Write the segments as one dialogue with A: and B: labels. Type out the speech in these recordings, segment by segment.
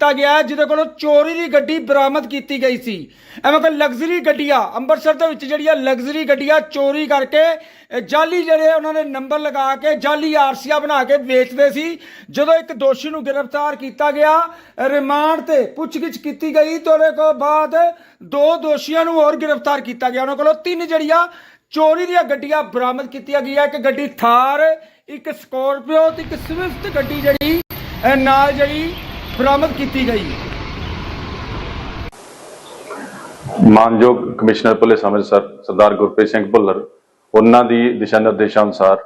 A: ਕੀਤਾ ਗਿਆ ਹੈ, ਜਿਹਦੇ ਕੋਲੋਂ ਚੋਰੀ ਦੀ ਗੱਡੀ ਬਰਾਮਦ ਕੀਤੀ ਗਈ ਸੀ। ਐਵੇਂ ਕੋਈ ਲਗਜ਼ਰੀ ਗੱਡੀਆਂ ਅੰਮ੍ਰਿਤਸਰ ਦੇ ਵਿੱਚ ਜਿਹੜੀਆਂ ਲਗਜ਼ਰੀ ਗੱਡੀਆਂ ਚੋਰੀ ਕਰਕੇ ਜਾਲੀ ਜਿਹੜੇ ਉਹਨਾਂ ਨੇ ਨੰਬਰ ਲਗਾ ਕੇ ਜਾਲੀ ਆਰਸੀਆਂ ਬਣਾ ਕੇ ਵੇਚਦੇ ਸੀ। ਜਦੋਂ ਇੱਕ ਦੋਸ਼ੀ ਨੂੰ ਗ੍ਰਿਫਤਾਰ ਕੀਤਾ ਗਿਆ ਰਿਮਾਂਡ ਤੇ ਪੁੱਛਗਿੱਛ ਕੀਤੀ ਗਈ ਤੇ ਉਹਦੇ ਕੋਲ ਬਾਅਦ ਦੋ ਦੋਸ਼ੀਆਂ ਨੂੰ ਹੋਰ ਗ੍ਰਿਫਤਾਰ ਕੀਤਾ ਗਿਆ। ਉਹਨਾਂ ਕੋਲੋਂ ਤਿੰਨ ਜਿਹੜੀਆਂ ਚੋਰੀ ਦੀਆਂ ਗੱਡੀਆਂ ਬਰਾਮਦ ਕੀਤੀਆਂ ਗਈਆਂ ਇੱਕ ਗੱਡੀ ਥਾਰ ਇੱਕ ਸਕੋਰਪੀਓ ਤੇ ਇੱਕ ਸਵਿਫਟ ਗੱਡੀ ਜਿਹੜੀ ਨਾਲ ਜਿਹੜੀ ਬਰਾਮਦ ਕੀਤੀ ਗਈ।
B: ਮਾਨਯੋਗ ਕਮਿਸ਼ਨਰ ਪੁਲਿਸ ਅੰਮ੍ਰਿਤਸਰ, ਸਰਦਾਰ ਗੁਰਪ੍ਰੀਤ ਸਿੰਘ ਭੁੱਲਰ, ਉਹਨਾਂ ਦੀ ਦਿਸ਼ਾ ਨਿਰਦੇਸ਼ਾਂ ਅਨੁਸਾਰ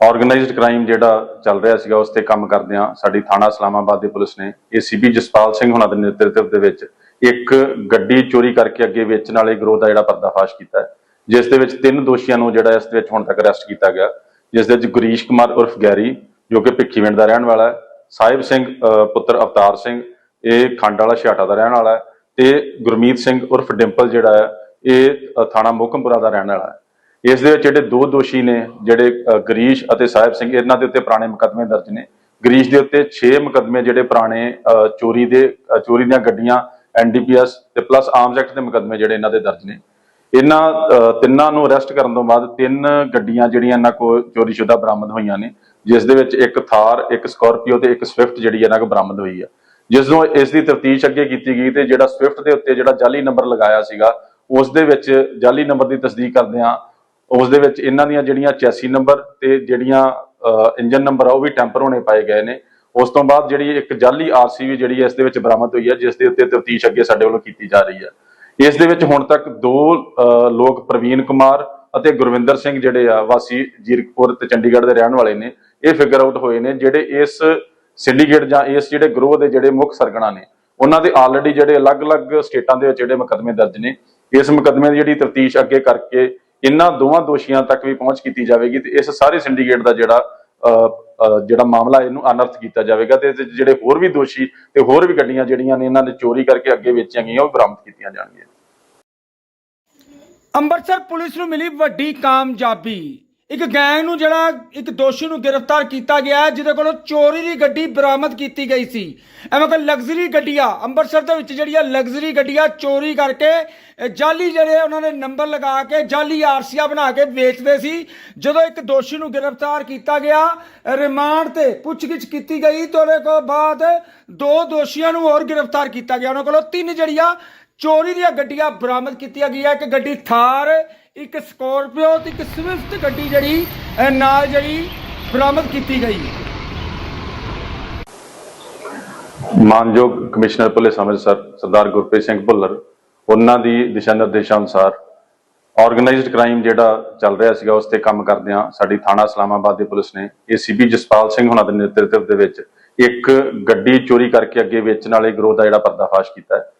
B: ਆਰਗੇਨਾਈਜ਼ਡ ਕ੍ਰਾਈਮ ਜਿਹੜਾ ਚੱਲ ਰਿਹਾ ਸੀਗਾ, ਉਸ ਤੇ ਕੰਮ ਕਰਦਿਆਂ ਸਾਡੀ ਥਾਣਾ ਇਸਲਾਮਾਬਾਦ ਦੀ ਪੁਲਿਸ ਨੇ ਏਸੀਪੀ ਜਸਪਾਲ ਸਿੰਘ ਹੁਣਾਂ ਦੇ ਨੇਤਰਤਵ ਦੇ ਵਿੱਚ ਇੱਕ ਗੱਡੀ ਚੋਰੀ ਕਰਕੇ ਅੱਗੇ ਵੇਚਣ ਵਾਲੇ ਗਰੋਹ ਦਾ ਜਿਹੜਾ ਪਰਦਾਫਾਸ਼ ਕੀਤਾ ਹੈ, ਜਿਸ ਦੇ ਵਿੱਚ ਤਿੰਨ ਦੋਸ਼ੀਆਂ ਨੂੰ ਜਿਹੜਾ ਇਸ ਦੇ ਵਿੱਚ ਹੁਣ ਤੱਕ ਅਰੈਸਟ ਕੀਤਾ ਗਿਆ, ਜਿਸ ਦੇ ਵਿੱਚ ਗੁਰੀਸ਼ ਕੁਮਾਰ ਉਰਫ ਗੈਰੀ, ਜੋ ਕਿ ਭਿੱਖੀਵਿੰਡ ਦਾ ਰਹਿਣ ਵਾਲਾ ਹੈ ਸਾਹਿਬ ਸਿੰਘ ਪੁੱਤਰ ਅਵਤਾਰ ਸਿੰਘ, ਇਹ ਖੰਡ ਵਾਲਾ ਛਿਆਟਾ ਦਾ ਰਹਿਣ ਵਾਲਾ ਹੈ ਤੇ ਗੁਰਮੀਤ ਸਿੰਘ ਉਰਫ ਡਿੰਪਲ ਜਿਹੜਾ ਹੈ, ਇਹ ਥਾਣਾ ਮੋਕਮਪੁਰਾ ਦਾ ਰਹਿਣ ਵਾਲਾ ਹੈ। ਇਸ ਦੇ ਵਿੱਚ ਜਿਹੜੇ ਦੋ ਦੋਸ਼ੀ ਨੇ, ਜਿਹੜੇ ਗਰੀਸ਼ ਅਤੇ ਸਾਹਿਬ ਸਿੰਘ, ਇਹਨਾਂ ਦੇ ਉੱਤੇ ਪੁਰਾਣੇ ਮੁਕੱਦਮੇ ਦਰਜ ਨੇ। ਗਰੀਸ਼ ਦੇ ਉੱਤੇ 6 ਮੁਕੱਦਮੇ ਜਿਹੜੇ ਪੁਰਾਣੇ ਚੋਰੀ ਦੇ ਚੋਰੀ ਦੀਆਂ ਗੱਡੀਆਂ ਐਨਡੀਪੀਐਸ ਤੇ ਪਲੱਸ ਆਰਮਸ ਐਕਟ ਦੇ ਮੁਕੱਦਮੇ ਜਿਹੜੇ ਇਹਨਾਂ ਦੇ ਦਰਜ ਨੇ। ਇਹਨਾਂ ਤਿੰਨਾਂ ਨੂੰ ਅਰੈਸਟ ਕਰਨ ਤੋਂ ਬਾਅਦ ਤਿੰਨ ਗੱਡੀਆਂ ਜਿਹੜੀਆਂ ਇਹਨਾਂ ਕੋਲ ਚੋਰੀशुदा ਬਰਾਮਦ ਹੋਈਆਂ ਨੇ। ਜਿਸ ਦੇ ਵਿੱਚ ਇੱਕ ਥਾਰ, ਇੱਕ ਸਕਾਰਪੀਓ ਤੇ ਇੱਕ ਸਵਿਫਟ ਜਿਹੜੀ ਇਹਨਾਂ ਕੋਲ ਬਰਾਮਦ ਹੋਈ ਹੈ ਜਿਸ ਨੂੰ ਇਸ ਦੀ ਤਫਤੀਸ਼ ਅੱਗੇ ਕੀਤੀ ਗਈ ਤੇ ਜਿਹੜਾ ਸਵਿਫਟ ਦੇ ਉੱਤੇ ਜਿਹੜਾ ਜਾਲੀ ਨੰਬਰ ਲਗਾਇਆ ਸੀਗਾ, ਉਸ ਦੇ ਵਿੱਚ ਜਾਲੀ ਨੰਬਰ ਦੀ ਤਸਦੀਕ ਕਰਦਿਆਂ ਉਸ ਦੇ ਵਿੱਚ ਇਹਨਾਂ ਦੀਆਂ ਜਿਹੜੀਆਂ ਚੈਸੀ ਨੰਬਰ ਤੇ ਜਿਹੜੀਆਂ ਇੰਜਨ ਨੰਬਰ ਆ, ਉਹ ਵੀ ਟੈਂਪਰ ਹੋਣੇ ਪਾਏ ਗਏ ਨੇ। ਉਸ ਤੋਂ ਬਾਅਦ ਜਿਹੜੀ ਇੱਕ ਜਾਲੀ ਆਰਸੀ ਵੀ ਜਿਹੜੀ ਹੈ ਇਸ ਦੇ ਵਿੱਚ ਬਰਾਮਦ ਹੋਈ ਹੈ ਜਿਸ ਦੇ ਉੱਤੇ ਤਫਤੀਸ਼ ਅੱਗੇ ਸਾਡੇ ਵੱਲੋਂ ਕੀਤੀ ਜਾ ਰਹੀ ਹੈ ਇਸ ਦੇ ਵਿੱਚ ਹੁਣ ਤੱਕ ਦੋ ਲੋਕ ਪ੍ਰਵੀਨ ਕੁਮਾਰ ਅਤੇ ਗੁਰਵਿੰਦਰ ਸਿੰਘ ਜਿਹੜੇ ਆ ਵਾਸੀ ਜੀਰਕਪੁਰ ਤੇ ਚੰਡੀਗੜ੍ਹ ਦੇ ਰਹਿਣ ਵਾਲੇ ਨੇ ਇਹ ਫਿਗਰ ਆਊਟ ਹੋਏ ਨੇ ਜਿਹੜੇ ਇਸ ਸਿੰਡੀਕੇਟ ਜਾਂ ਇਸ ਜਿਹੜੇ ਗਰੋਹ ਦੇ ਜਿਹੜੇ ਮੁੱਖ ਸਰਗਣਾ ਨੇ ਉਹਨਾਂ ਦੇ ਆਲਰੇਡੀ ਜਿਹੜੇ ਅਲੱਗ-ਅਲੱਗ ਸਟੇਟਾਂ ਦੇ ਵਿੱਚ ਜਿਹੜੇ ਮੁਕੱਦਮੇ ਦਰਜ ਨੇ ਇਸ ਮੁਕੱਦਮੇ ਦੀ ਜਿਹੜੀ ਤਫਤੀਸ਼ ਅੱਗੇ ਕਰਕੇ ਇਹਨਾਂ ਦੋਵਾਂ ਦੋਸ਼ੀਆਂ ਤੱਕ ਵੀ ਪਹੁੰਚ ਕੀਤੀ ਜਾਵੇਗੀ ਤੇ ਇਸ ਸਾਰੇ ਸਿੰਡੀਕੇਟ ਦਾ ਜਿਹੜਾ ਅ, ਜਿਹੜਾ ਮਾਮਲਾ ਇਹਨੂੰ ਅਨਰਥ ਕੀਤਾ ਜਾਵੇਗਾ ਤੇ ਜਿਹੜੇ ਹੋਰ ਵੀ ਦੋਸ਼ੀ ਤੇ ਹੋਰ ਵੀ ਗੱਡੀਆਂ ਜਿਹੜੀਆਂ ਨੇ ਇਹਨਾਂ ਨੇ ਚੋਰੀ ਕਰਕੇ ਅੱਗੇ ਵੇਚੀਆਂ ਗਈਆਂ ਉਹ ਬਰਾਮਦ ਕੀਤੀਆਂ ਜਾਣਗੀਆਂ।
A: ਅੰਮ੍ਰਿਤਸਰ ਪੁਲਿਸ ਨੂੰ ਮਿਲੀ ਵੱਡੀ ਕਾਮਯਾਬੀ। ਇੱਕ ਗੈਂਗ ਨੂੰ ਜਿਹੜਾ ਇੱਕ ਦੋਸ਼ੀ ਨੂੰ ਗ੍ਰਿਫਤਾਰ ਕੀਤਾ ਗਿਆ ਹੈ, ਜਿਹਦੇ ਕੋਲੋਂ ਚੋਰੀ ਦੀ ਗੱਡੀ ਬਰਾਮਦ ਕੀਤੀ ਗਈ ਸੀ। ਐਵੇਂ ਕੋਈ ਲਗਜ਼ਰੀ ਗੱਡੀਆਂ ਅੰਮ੍ਰਿਤਸਰ ਦੇ ਵਿੱਚ ਜਿਹੜੀਆਂ ਲਗਜ਼ਰੀ ਗੱਡੀਆਂ ਚੋਰੀ ਕਰਕੇ ਜਾਲੀ ਜਿਹੜੇ ਉਹਨਾਂ ਨੇ ਨੰਬਰ ਲਗਾ ਕੇ ਜਾਲੀ ਆਰਸੀਆਂ ਬਣਾ ਕੇ ਵੇਚਦੇ ਸੀ। ਜਦੋਂ ਇੱਕ ਦੋਸ਼ੀ ਨੂੰ ਗ੍ਰਿਫਤਾਰ ਕੀਤਾ ਗਿਆ ਰਿਮਾਂਡ ਤੇ ਪੁੱਛਗਿੱਛ ਕੀਤੀ ਗਈ ਤੇ ਉਹਦੇ ਕੋਲ ਬਾਅਦ ਦੋ ਦੋਸ਼ੀਆਂ ਨੂੰ ਹੋਰ ਗ੍ਰਿਫਤਾਰ ਕੀਤਾ ਗਿਆ। ਉਹਨਾਂ ਕੋਲੋਂ ਤਿੰਨ ਜਿਹੜੀਆਂ ਚੋਰੀ ਦੀਆਂ ਗੱਡੀਆਂ ਬਰਾਮਦ ਕੀਤੀਆਂ ਗਈਆਂ। ਇੱਕ ਗੱਡੀ ਥਾਰ ਇੱਕ ਸਕੋਰਪੀਓ ਤੇ ਇੱਕ ਸਵਿਫਟ ਗੱਡੀ ਜਿਹੜੀ ਅਹ, ਨਾਲ ਜਿਹੜੀ ਬਰਾਮਦ ਕੀਤੀ ਗਈ।
B: ਮਾਨਯੋਗ ਕਮਿਸ਼ਨਰ ਪੁਲਿਸ ਅੰਮ੍ਰਿਤਸਰ ਸਰਦਾਰ ਗੁਰਪ੍ਰੀਤ ਸਿੰਘ ਭੁੱਲਰ ਉਹਨਾਂ ਦੀ ਦਿਸ਼ਾ ਨਿਰਦੇਸ਼ਾਂ ਅਨੁਸਾਰ ਆਰਗੇਨਾਈਜ਼ਡ ਕ੍ਰਾਈਮ ਜਿਹੜਾ ਚੱਲ ਰਿਹਾ ਸੀਗਾ ਉਸ ਤੇ ਕੰਮ ਕਰਦਿਆਂ ਸਾਡੀ ਥਾਣਾ ਇਸਲਾਮਾਬਾਦ ਦੀ ਪੁਲਿਸ ਨੇ ਏਸੀਪੀ ਜਸਪਾਲ ਸਿੰਘ ਹੁਣਾਂ ਦੇ ਨੇਤਰਤਵ ਦੇ ਵਿੱਚ ਇੱਕ ਗੱਡੀ ਚੋਰੀ ਕਰਕੇ ਅੱਗੇ ਵੇਚਣ ਵਾਲੇ ਗਰੋਹ ਦਾ ਜਿਹੜਾ ਪਰਦਾਫਾਸ਼ ਕੀਤਾ ਹੈ।